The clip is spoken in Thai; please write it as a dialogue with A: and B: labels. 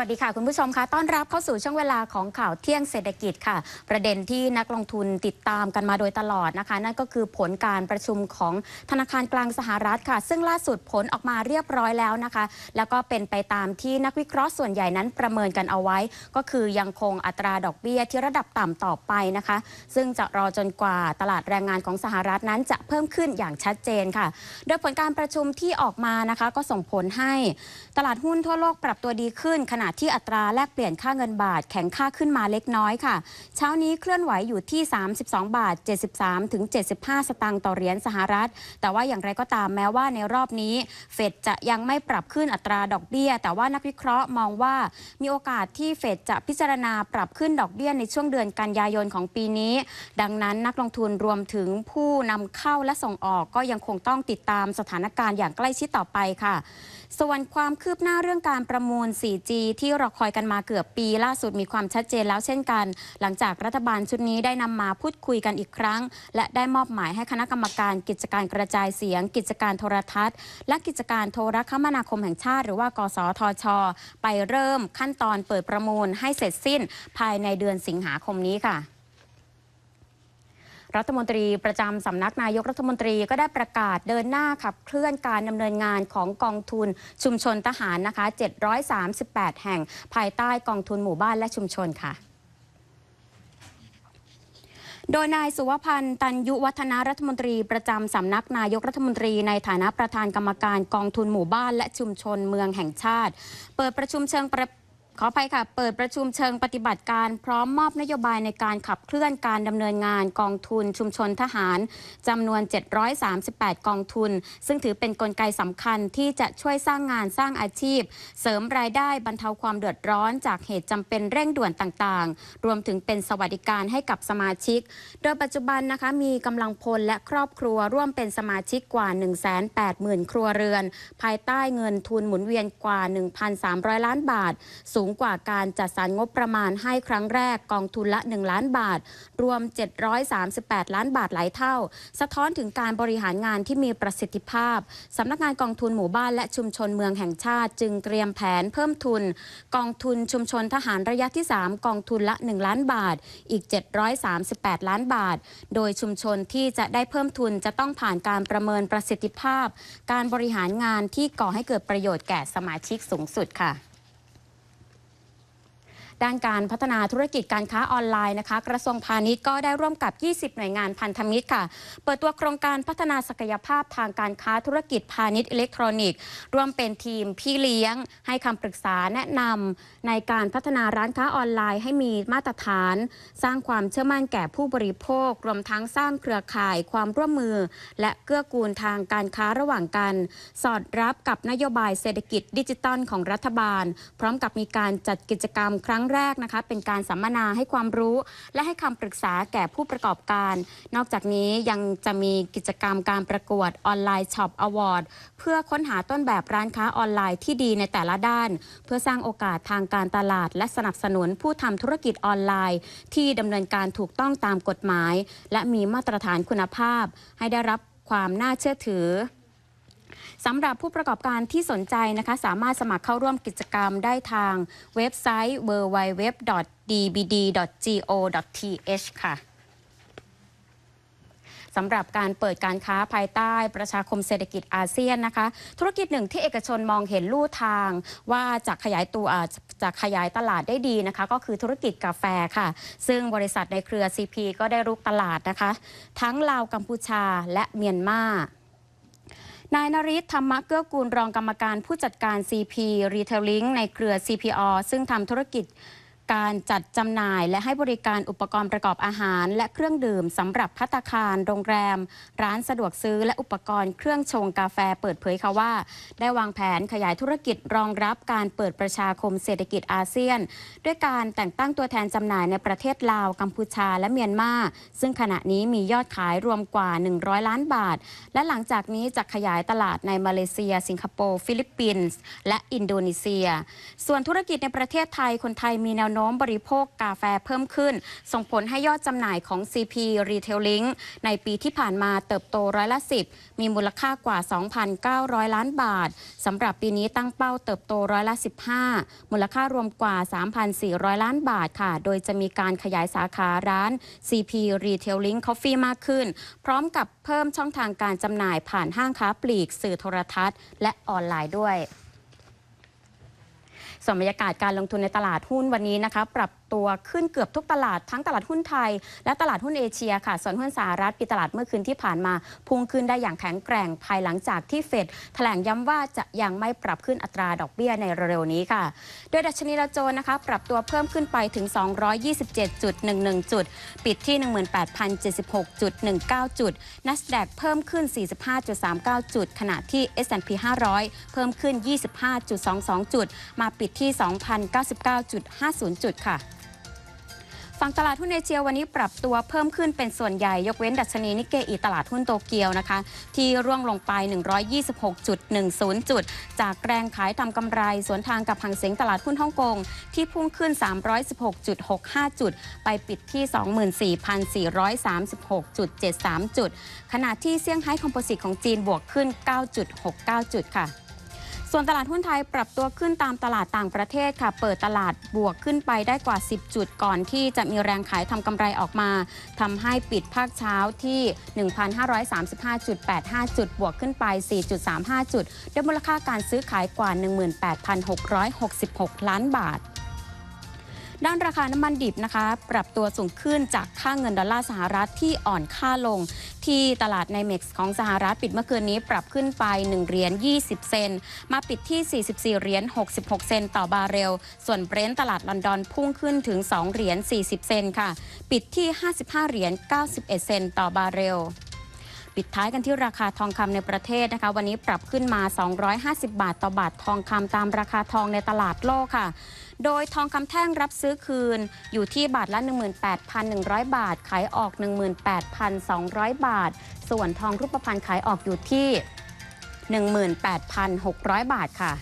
A: วัสดีค่ะ คุณผู้ชมคะต้อนรับเข้าสู่ช่วงเวลาของข่าวเที่ยงเศรษฐกิจค่ะ ประเด็นที่นักลงทุนติดตามกันมาโดยตลอดนะคะ นั่นก็คือผลการประชุมของธนาคารกลางสหรัฐค่ะ ซึ่งล่าสุดผลออกมาเรียบร้อยแล้วนะคะ แล้วก็เป็นไปตามที่นักวิเคราะห์ส่วนใหญ่นั้นประเมินกันเอาไว้ ก็คือยังคงอัตราดอกเบี้ยที่ระดับต่ำต่อไปนะคะ ซึ่งจะรอจนกว่าตลาดแรงงานของสหรัฐนั้นจะเพิ่มขึ้นอย่างชัดเจนค่ะ โดยผลการประชุมที่ออกมานะคะ ก็ส่งผลให้ตลาดหุ้นทั่วโลกปรับตัวดีขึ้นขณะที่อัตราแลกเปลี่ยนค่าเงินบาทแข็งค่าขึ้นมาเล็กน้อยค่ะ เช้านี้เคลื่อนไหวอยู่ที่ 32 บาท 73 ถึง 75 สตางค์ต่อเหรียญสหรัฐ แต่ว่าอย่างไรก็ตามแม้ว่าในรอบนี้ เฟดจะยังไม่ปรับขึ้นอัตราดอกเบี้ย แต่ว่านักวิเคราะห์มองว่ามีโอกาสที่เฟดจะพิจารณาปรับขึ้นดอกเบี้ยในช่วงเดือนกันยายนของปีนี้ ดังนั้นนักลงทุนรวมถึงผู้นำเข้าและส่งออกก็ยังคงต้องติดตามสถานการณ์อย่างใกล้ชิดต่อไปค่ะ ส่วนความคืบหน้าเรื่องการประมูล 4G ที่รอคอยกันมาเกือบปีล่าสุดมีความชัดเจนแล้วเช่นกัน หลังจากรัฐบาลชุดนี้ได้นำมาพูดคุยกันอีกครั้ง และได้มอบหมายให้คณะกรรมการกิจการกระจายเสียง กิจการโทรทัศน์ และกิจการโทรคมนาคมแห่งชาติ หรือว่ากสทช ไปเริ่มขั้นตอนเปิดประมูลให้เสร็จสิ้นภายในเดือนสิงหาคมนี้ค่ะ รัฐมนตรีประจำสำนักนายกรัฐมนตรีก็ได้ประกาศเดินหน้าขับเคลื่อนการดำเนินงานของกองทุนชุมชนทหารนะคะ 738 แห่งภายใต้กองทุนหมู่บ้านและชุมชนค่ะโดยนายสุวพันธ์ตันยุวัฒนารัฐมนตรีประจำสำนักนายกรัฐมนตรีในฐานะประธานกรรมการกองทุนหมู่บ้านและชุมชนเมืองแห่งชาติ เปิดประชุมเชิงประ ขออภัยค่ะ เปิดประชุมเชิงปฏิบัติการพร้อมมอบนโยบายในการขับเคลื่อนการดำเนินงานกองทุนชุมชนทหารจำนวน 738 กองทุน ซึ่งถือเป็นนกลไกสำคัญที่จะช่วยสร้างงานสร้างอาชีพ เสริมรายได้บรรเทาความเดือดร้อนจากเหตุจำเป็นเร่งด่วนต่างๆ รวมถึงเป็นสวัสดิการให้กับสมาชิก โดยปัจจุบันนะคะมีกำลังพลและครอบครัวร่วมเป็นสมาชิกกว่า 180,000 ครัวเรือน ภายใต้เงินทุนหมุนเวียนกว่า 1,300 ล้านบาทสูงกว่าการจัดสรรงบประมาณให้ครั้งแรกกองทุนละ 1 ล้านบาท รวม 738 ล้านบาทหลายเท่า สะท้อนถึงการบริหารงานที่มีประสิทธิภาพสำนักงานกองทุนหมู่บ้านและชุมชนเมืองแห่งชาติ จึงเตรียมแผนเพิ่มทุน กองทุนชุมชนทหารระยะที่ 3 กองทุนละ 1 ล้านบาท อีก 738 ล้านบาท โดยชุมชนที่จะได้เพิ่มทุนจะต้องผ่านการประเมินประสิทธิภาพ การบริหารงานที่ก่อให้เกิดประโยชน์แก่สมาชิกสูงสุดค่ะ ด้านการพัฒนาธุรกิจการค้าออนไลน์นะคะ กระทรวงพาณิชย์ก็ได้ร่วมกับ 20 หน่วยงานพันธมิตรค่ะ เปิดตัวโครงการพัฒนาศักยภาพทางการค้าธุรกิจพาณิชย์อิเล็กทรอนิกส์ร่วมเป็นทีมพี่เลี้ยง ให้คำปรึกษาแนะนำในการพัฒนาร้านค้าออนไลน์ ให้มีมาตรฐาน สร้างความเชื่อมั่นแก่ผู้บริโภค รวมทั้งสร้างเครือข่ายความร่วมมือ และเกื้อกูลทางการค้าระหว่างกัน สอดรับกับนโยบายเศรษฐกิจดิจิตัลของรัฐบาล พร้อมกับมีการจัดกิจกรรมครั้งแรกนะคะเป็นการสัมมนาให้ความรู้ และให้คำปรึกษาแก่ผู้ประกอบการ นอกจากนี้ยังจะมีกิจกรรมการประกวดออนไลน์ช็อปอวอร์ดเพื่อค้นหาต้นแบบร้านค้าออนไลน์ที่ดีในแต่ละด้าน เพื่อสร้างโอกาสทางการตลาด และสนับสนุนผู้ทำธุรกิจออนไลน์ ที่ดำเนินการถูกต้องตามกฎหมาย และมีมาตรฐานคุณภาพ ให้ได้รับความน่าเชื่อถือ สำหรับผู้ประกอบการที่สนใจนะคะสามารถสมัครเข้าร่วมกิจกรรมได้ทางเว็บไซต์ www.dbd.go.th ค่ะสำหรับการเปิดการค้าภายใต้ประชาคมเศรษฐกิจอาเซียนนะคะ ธุรกิจหนึ่งที่เอกชนมองเห็นลู่ทาง ว่าจะขยายตัวจะขยายตลาดได้ดีนะคะ ก็คือธุรกิจกาแฟค่ะ ซึ่งบริษัทในเครือ CP ก็ได้รุกตลาดนะคะ ทั้งลาวกัมพูชาและเมียนมา นายนริศธรรมะเกื้อกูลรองกรรมการผู้จัดการ CP Retailing ในเครือ CPO ซึ่งทำธุรกิจ การจัดจำหน่ายและให้บริการอุปกรณ์ประกอบอาหาร และเครื่องดื่มสำหรับพัตคาร โรงแรม ร้านสะดวกซื้อและอุปกรณ์เครื่องชงกาแฟเปิดเผยค่ะว่า ได้วางแผนขยายธุรกิจรองรับการเปิดประชาคมเศรษฐกิจอาเซียน ด้วยการแต่งตั้งตัวแทนจำหน่ายในประเทศลาวกัมพูชาและเมียนมาซึ่งขณะนี้มียอดขายรวมกว่า 100 ล้านบาท และหลังจากนี้จะขยายตลาดในมาเลเซีย สิงคโปร์ฟิลิปปินส์และอินโดนีเซีย ส่วนธุรกิจในประเทศไทยคนไทยมีแนวโน้มน้มบริโภคกาแฟเพิ่มขึ้น ส่งผลให้ยอดจำหน่ายของ CP Retailing ในปีที่ผ่านมาเติบโตร้อยละ 10 มีมูลค่ากว่า 2,900 ล้านบาทสำหรับปีนี้ตั้งเป้าเติบโตร้อยละ 15 มูลค่ารวมกว่า 3,400 ล้านบาทค่ะ โดยจะมีการขยายสาขาร้าน CP Retailing Coffee มากขึ้น พร้อมกับเพิ่มช่องทางการจำหน่ายผ่านห้างค้าปลีกสื่อโทรทัศน์ และออนไลน์ด้วย ส่วนบรรยากาศการลงทุนในตลาดหุ้นวันนี้นะคะปรับ ตัวขึ้นเกือบทุกตลาดทั้งตลาดหุ้นไทย และตลาดหุ้นเอเชียค่ะ ส่วนหุ้นสหรัฐปิดตลาดเมื่อคืนที่ผ่านมา พุ่งขึ้นได้อย่างแข็งแกร่งภายหลังจากที่เฟดแถลงย้ำว่าจะยังไม่ปรับขึ้นอัตราดอกเบี้ยในเร็วๆนี้ค่ะ โดยดัชนีดาวโจนส์นะคะ ปรับตัวเพิ่มขึ้นไปถึง 227.11 จุด ปิดที่ 18,076.19 จุด NASDAQ เพิ่มขึ้น 45.39 จุด ขณะที่ S&P 500 เพิ่มขึ้น 25.22 จุด มาปิดที่ 2,099.50 จุดค่ะ ฝั่งตลาดหุ้นเอเชียวันนี้ปรับตัวเพิ่มขึ้นเป็นส่วนใหญ่ยกเว้นดัชนีนิกเกอีตลาดหุ้นโตเกียวนะคะ ที่ร่วงลงไป 126.10 จุด จากแรงขายทำกำไรสวนทางกับหังเสงตลาดหุ้นฮ่องกง ที่พุ่งขึ้น 316.65 จุด ไปปิดที่ 24,436.73 จุด ขณะที่เซี่ยงไฮ้คอมโพสิตของจีนบวกขึ้น 9.69 จุดค่ะ ส่วนตลาดหุ้นไทยปรับตัวขึ้นตามตลาดต่างประเทศค่ะ เปิดตลาดบวกขึ้นไปได้กว่า 10 จุดก่อนที่จะมีแรงขายทำกำไรออกมา ทำให้ปิดภาคเช้าที่ 1,535.85 จุด บวกขึ้นไป 4.35 จุดด้วยมูลค่าการซื้อขายกว่า 18,666 ล้านบาท ด้านราคาน้ำมันดิบนะคะ ปรับตัวสูงขึ้นจากค่าเงินดอลลาร์สหรัฐที่อ่อนค่าลง ที่ตลาดในเม็กซ์ของสหรัฐปิดเมื่อคืนนี้ปรับขึ้นไป 1 เหรียญ 20 เซน มาปิดที่ 44 เหรียญ 66 เซนต่อบาร์เรล ส่วนเบรนท์ตลาดลอนดอนพุ่งขึ้นถึง 2 เหรียญ 40 เซนค่ะ ปิดที่ 55 เหรียญ 91 เซนต์ต่อบาร์เรล ปิดท้ายกันที่ราคาทองคำในประเทศนะคะ วันนี้ปรับขึ้นมา 250 บาทต่อบาททองคำตามราคาทองในตลาดโลกค่ะ โดยทองคำแท่งรับซื้อคืนอยู่ที่บาทละ 18,100 บาท ขายออก 18,200 บาท ส่วนทองรูปพรรณขายออกอยู่ที่ 18,600 บาทค่ะ